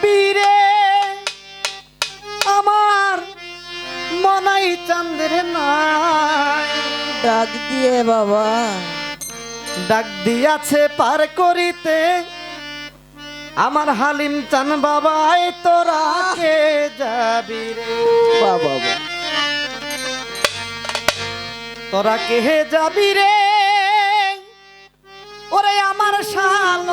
বীরে আমার মনাই চান্দের নাই ডাক দিয়ে বাবা। ডাক দিয়াছে পার করিতে। আমার হালিম চান বাবাই তোরা কে যাবি রে। বাবা তোরা কে যাবি রে? ওরে আমার শালম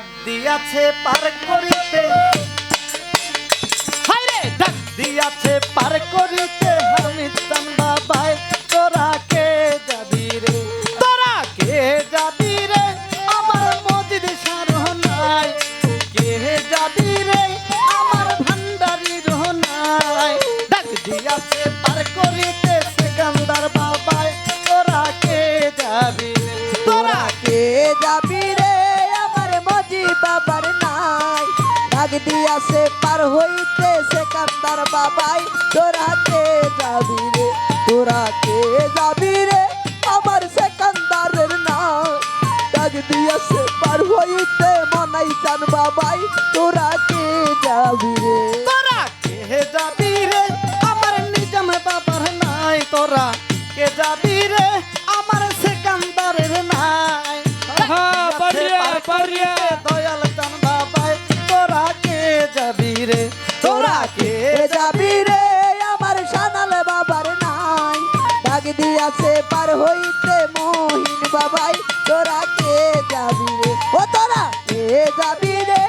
ডাক দিয়াছে পার করিতে। হায়রে ডাক। দিয়াছে পার করিতে। দিয়াছে পার হইতে সে কান্দার বাবাই, তোরা কে যাবি রে? তোরা কে যাবি রে? আমার সে কান্দারের নাই ডাক দিয়াছে পার হইতে মনাই চান বাবাই, তোরা কে যাবি রে? তোরা কে যাবি রে? আমার নিজাম বাবার নাই, তোরা কে যাবি রে? হইতে মহিন বাবাই তোরা কে যাবি রে? ও তোরা কে যাবি রে?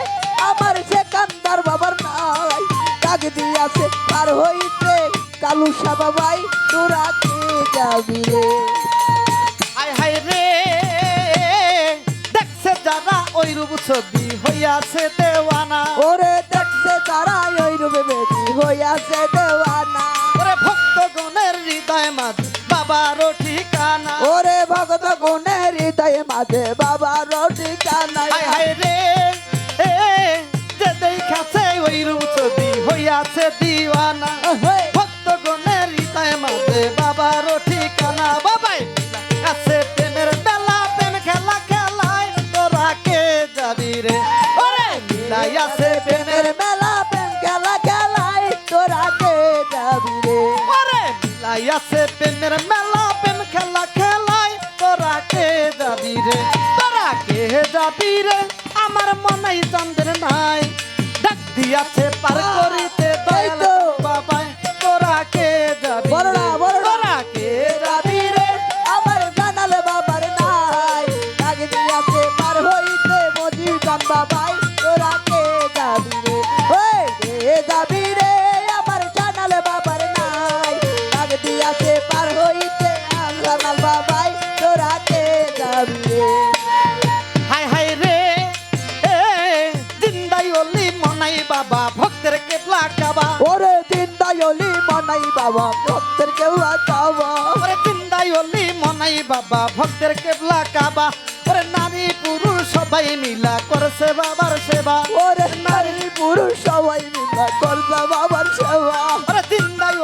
আমার সে কান্দার বাবার নাই ডাক দিয়াছে পার হইতে কালুসা বাবাই তোরা কে যাবি রে? হায় হায় রে দেখছে যারা ওই রূপ ছবি হইয়াছে দেওয়ানা। ওরে দেখছে তারা ওই রূপে বেদি হইয়াছে দেওয়ানা। মাঝে বাবার ঠিকানা রে যে দেখাছে ওই রূপ ছবি হইয়াছে দিওয়ানা। ভক্তগণের হৃদয় মাঝে বাবারও ঠিকানা বাবাই আছে প্রেমের বেলা প্রেম খেলা খেলায় তোরা কে যাবি রে? ওরে! মিলাই আছে প্রেমের মেলা প্রেম খেলা খেলাই তোরা কে যাবি রে? ওরে! মিলাই আছে প্রেমের আমার মনে চন্দ্র নাই। ডাক দিয়াছে পার করিতে। ভক্তের কেবলা কাবা ওরে দিন দায়লি মনাই বাবা ভক্তের কেউ আকাবা। ওরে জিন্দাই অলি মনাই বাবা ভক্তের কেবলা কাবা ওরে নারী পুরুষ সবাই মিলা করছে বাবার সেবা। ওরে নারী পুরুষ সবাই মিলা করছে বাবার সেবা। ওরে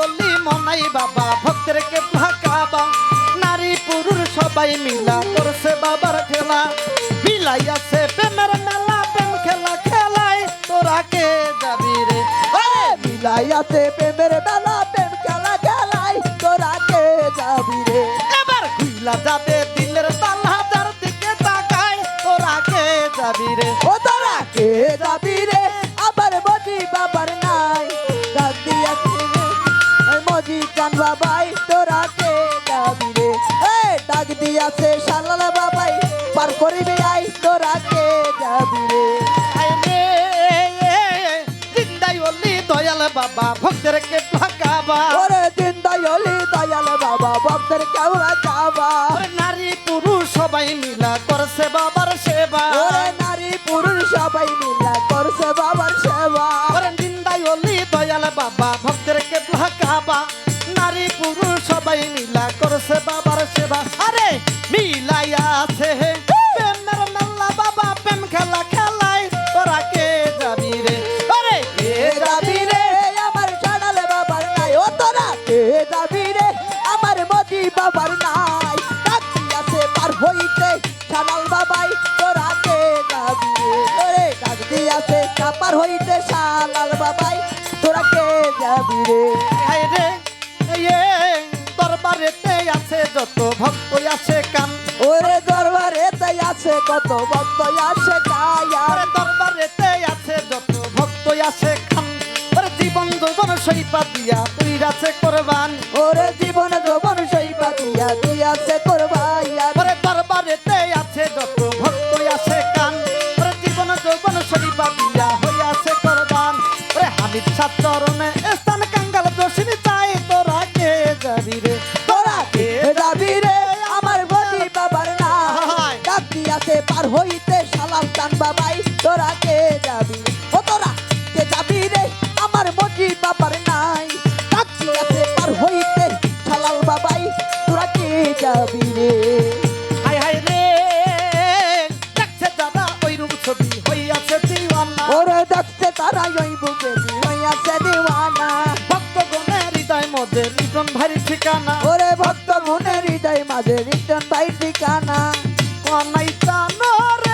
অলি মনাই বাবা ভক্তের কেবলা কাবা নারী পুরুষ সবাই মিলা মিলাইয়াতে প্রেমের বেলা প্রেম খেলা খেলাই তোরা কে যাবি রে? এবার খুইলা যাবে দিলের তালা যার দিকে তাকায় তোরা কে যাবি রে? ও তোরা কে যাবি বাবা ভক্তের কে ঢাকাবা ওরে দিন দয়ালি দয়াল বাবা ভক্তের যাবা ওরে নারী পুরুষ সবাই মিলা করছে বাবার সেবা। ওরে নারী পুরুষ সবাই মিলা করছে বাবার সেবা। ওরে জিন্দাই অলি দয়াল বাবা ভক্তের কে ঢাকাবা নারী পুরুষ সবাই মিলা করছে কবিরে রে দরবারেতে আছে যত ভক্ত আছে কান। ওরে দরবারেতে আছে কত ভক্ত আছে কায়া দরবার আছে দিওয়ানা। ভক্ত গুণের হৃদয় মধ্যে রিটন ভাই ঠিকানা। ওরে ভক্ত গুণের হৃদয় মাঝে রিটন ভাই ঠিকানা। কনাই তানোর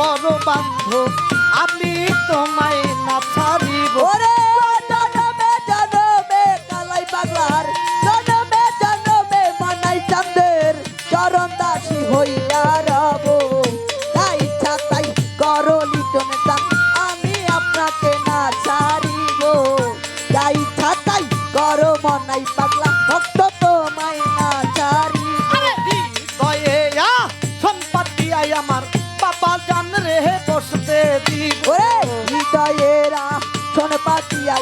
করো বান্ধব, আমি তোমায় না ছাড়িব। রে জনমে জনমে কালাই বাংলার, জনমে জনমে মানাই চাঁদের, চরণ দাসী হইয়া রব। তাই ইচ্ছা তাই করো লিটন আমি আপনাকে না ছাড়িব। তাই ইচ্ছা তাই মনাই পাগলা, ভক্ত তোমায় না আসতে দিব। হৃদয়েরা শোন পাতিয়া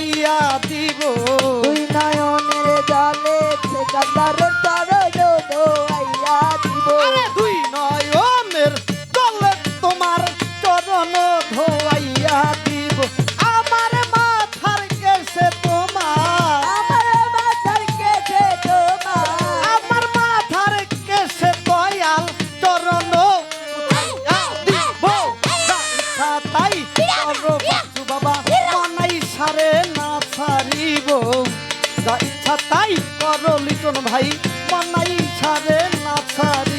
পাইয়া দিব। দুই নয়নের জালে সে কান্দার তাই মানাই ছাড়ে না ছাড়িব